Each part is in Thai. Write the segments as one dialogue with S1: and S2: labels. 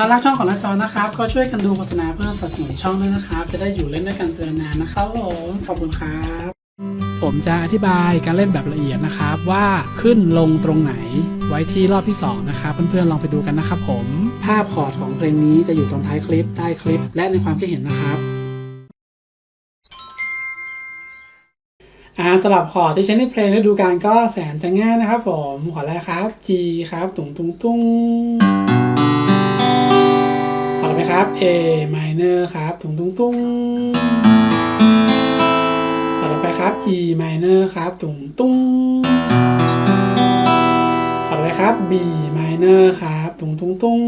S1: ถ้ารักช่องของน้าจอนะครับ ก็ช่วยกันดูโฆษณาเพื่อสนับสนุนช่องด้วยนะครับ จะได้อยู่เล่นด้วยกันเตือนนานนะครับผมขอบคุณครับ ผมจะอธิบายการเล่นแบบละเอียดนะครับ ว่าขึ้นลงตรงไหนไว้ที่รอบที่ 2 นะครับ เพื่อนๆลองไปดูกันนะครับผม ภาพคอร์ดของเพลงนี้จะอยู่ตรงท้ายคลิปใต้คลิป และในความคิดเห็นนะครับอ่าสลับคอร์ดที่ใช้ในเพลงฤดูกาลก็แสนจะง่ายนะครับผม ขอแรกครับ G ครับ ตุงตุงตุง ขอต่อไปครับ A minor ครับตุงตุ้งตุ้งขอต่อไปครับ E minor ครับตุงตุ้งขอต่อไปครับ B minor ครับตุงตุ้งตุ้ง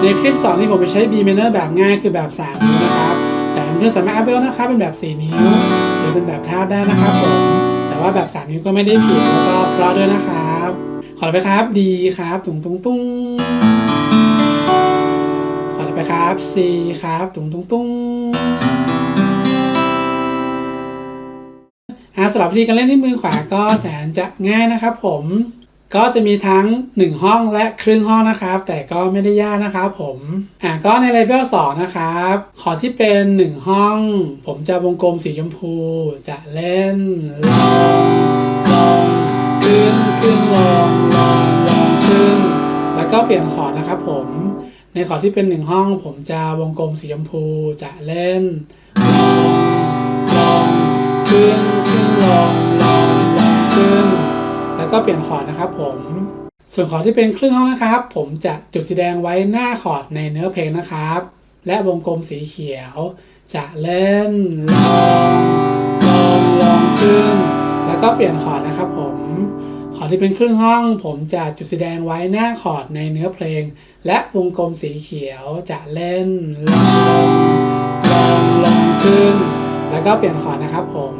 S1: ในคลิปสอนที่ผมไปใช้ B minor แบบง่ายคือแบบ3นิ้วนะครับ แต่เพื่อนสามารถอัพเวลนะครับเป็นแบบ 4 นิ้ว หรือเป็นแบบทาบได้นะครับผมแต่ว่าแบบ 3 นิ้วก็ไม่ได้ผิดแล้วก็เพราะด้วยนะครับ ขอต่อไปครับ D ครับตุงตุ้งตุ้งต่อ ไปครับ C ครับ ตุ้งตุ้งตุ้งอ่าสำหรับวิธีการเล่นที่มือขวาก็แสนจะง่ายนะครับผมก็จะมีทั้ง 1 ห้องและครึ่งห้องนะครับ แต่ก็ไม่ได้ยากนะครับผมอ่าก็ในเลเวล2นะครับ ขอที่เป็น 1 ห้อง ผมจะวงกลมสีชมพู จะเล่นลงลงขึ้นขึ้นลงลง
S2: ลงขึ้น แล้วก็เปลี่ยนคอนะครับผม ในคอร์ดที่เป็นหนึ่งห้องผมจะวงกลมสีชมพูจะเล่นลองลองขึ้นขึ้นลองลองลองขึ้น แล้วก็เปลี่ยนคอร์ดนะครับผมส่วนคอร์ดที่เป็นครึ่งห้องนะครับ ผมจะจุดสีแดงไว้หน้าคอร์ดในเนื้อเพลงนะครับ และวงกลมสีเขียว จะเล่นลองลองลองขึ้น แล้วก็เปลี่ยนคอร์ดนะครับผม คอร์ดที่เป็นครึ่งห้อง ผมจะจุดสีแดงไว้หน้าคอร์ดในเนื้อเพลง และวงกลมสีเขียวจะเล่นลองลองลองขึ้น แล้วก็เปลี่ยนคอร์ดนะครับผม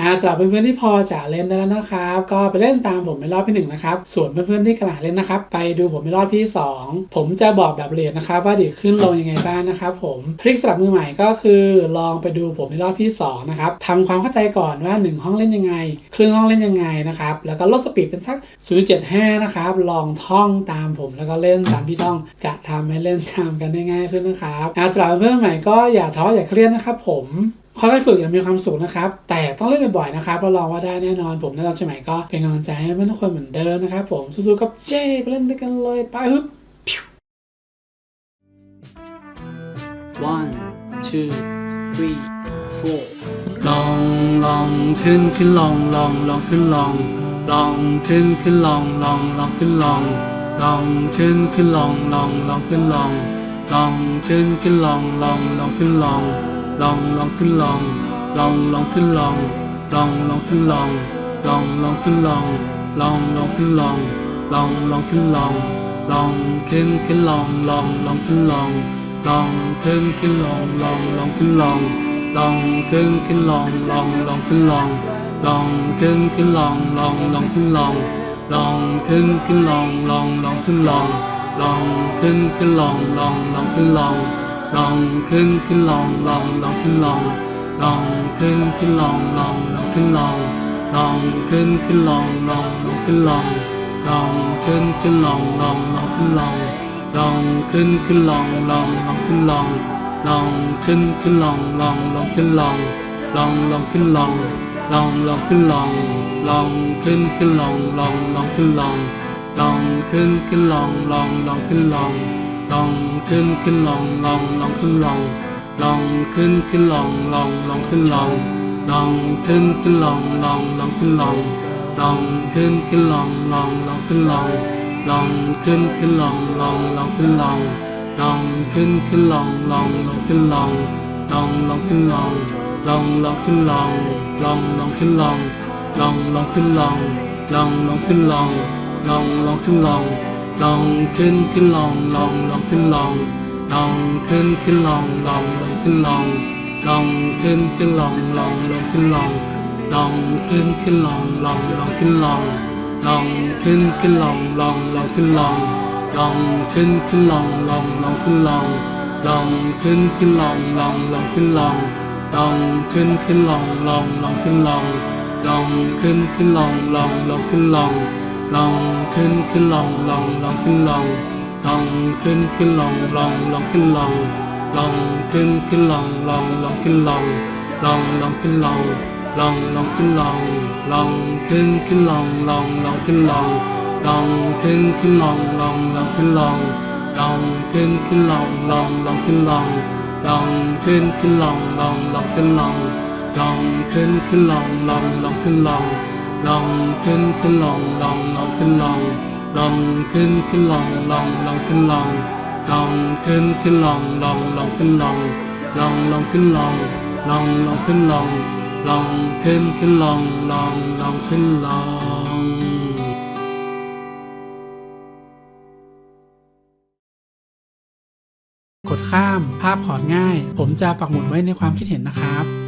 S2: อ่าสำหรับเพื่อนๆที่พอจะเล่นได้แล้วนะครับ ก็ไปเล่นตามผมในรอบที่หนึ่งนะครับ ส่วนเพื่อนๆที่กำลังเล่นนะครับ ไปดูผมในรอบที่สองผมจะบอกแบบละเอียดนะครับว่าดีขึ้นลงยังไงบ้างนะครับผมทริคสำหรับมือใหม่ก็คือลองไปดูผมในรอบที่สองนะครับทำความเข้าใจก่อนว่าหนึ่งห้องเล่นยังไง ครึ่งห้องเล่นยังไงนะครับ แล้วก็ลดสปีดเป็นสัก 0.75 นะครับ ลองท่องตามผมแล้วก็เล่นตามพี่ท่องจะทำให้เล่นตามกันได้ง่ายขึ้นนะครับอ่าสำหรับเพื่อนใหม่ก็อย่าท้ออย่าเครียดนะครับผม ค่อยๆฝึกอย่างมีความสุขนะครับ แต่ต้องเล่นบ่อยๆนะครับเรับรองว่าได้แน่นอนผมและเราใช่ไหมก็เป็นกำลังใจให้เพื่อนทุกคนเหมือนเดิมนะครับ ผมสู้ๆกับเจ้ไปเล่นด้วยกันเลยไปฮึบ one two three four ลองลองขึ้นขึ้นลองลองลองขึ้นลอง ลองขึ้นขึ้นลองลองลองขึ้นลอง ลองขึ้นขึ้นลองลองลองขึ้นลอง ลองขึ้นขึ้นลองลองลองขึ้นลอง ลองลองขึ้นลอง ลองลองขึ้นลอง ลองลองขึ้นลอง ลองลองขึ้นลอง ลองลองขึ้นลอง ลองลองขึ้นลอง ลองขึ้นขึ้นลอง ลองลองขึ้นลอง ลองขึ้นขึ้นลองลองลองขึ้นลอง ลองขึ้นขึ้นลองลองลองขึ้นลอง ลองขึ้นขึ้นลองลองลองขึ้นลอง ลองขึ้นขึ้นลองลองลองขึ้นลอง ลองขึ้นขึ้นลองลองลองขึ้นลอง ลองขึ้นขึ้นลองลองลองขึ้นลองลองขึ้นขึ้นลองลองลองขึ้นลองลองขึ้นขึ้นลองลองลองขึ้นลองลองขึ้นขึ้นลองลองลองขึ้นลองลองขึ้นขึ้นลองลองลองขึ้นลองลองขึ้นขึ้นลองลองลองขึ้นลองลองลองขึ้นลองลองลองขึ้นลองลองขึ้นขึ้นลองลองลองขึ้นลองลองขึ้นขึ้นลองลองลองขึ้นลอง ลองขึ้นขึ้นลองลองลองขึ้นลองลองขึ้นขึ้นลองลองลองขึ้นลองลองขึ้นขึ้นลองลองลองขึ้นลองลองขึ้นขึ้นลองลองลองขึ้นลองลองขึ้นขึ้นลองลองลองขึ้นลองลองขึ้นขึ้นลองลองลองขึ้นลองลองลองขึ้นลองลองลองขึ้นลองลองลองขึ้นลองลองลองขึ้นลองลองลองขึ้นลองลองลองขึ้นลอง ลองขึ้นขึ้นลองลองลองขึ้นลองลองขึ้นขึ้นลองลองลองขึ้นลองลองขึ้นขึ้นลองลองลองขึ้นลองลองขึ้นขึ้นลองลองลองขึ้นลองลองขึ้นขึ้นลองลองลองขึ้นลองลองขึ้นขึ้นลองลองลองขึ้นลองลองขึ้นขึ้นลองลองลองขึ้นลองลองขึ้นขึ้นลองลองลองขึ้นลองลองขึ้นขึ้นลองลองลองขึ้นลอง ลองขึ้นขึ้นลองลองลองขึ้นลองลองขึ้นขึ้นลองลองลองขึ้นลองลองขึ้นขึ้นลองลองลองขึ้นลองลองลองขึ้นลองลองลองขึ้นลองลองขึ้นขึ้นลองลองลองขึ้นลองลองขึ้นขึ้นลองลองลองขึ้นลองลองขึ้นขึ้นลองลองลองขึ้นลองลองขึ้นขึ้นลองลองลองขึ้นลองลองขึ้นขึ้นลองลองลองขึ้นลอง ลองขึ้นขึ้นลองลองลองขึ้นลองลองขึ้นขึ้นลองลองลองขึ้นลองลองขึ้นขึ้นลองลองลองขึ้นลองลองลองขึ้นลองลองลองขึ้นลองลองขึ้นขึ้นลองลองลองขึ้นลองกดข้ามภาพคอร์ดง่าย ผมจะปักหมุดไว้ในความคิดเห็นนะครับ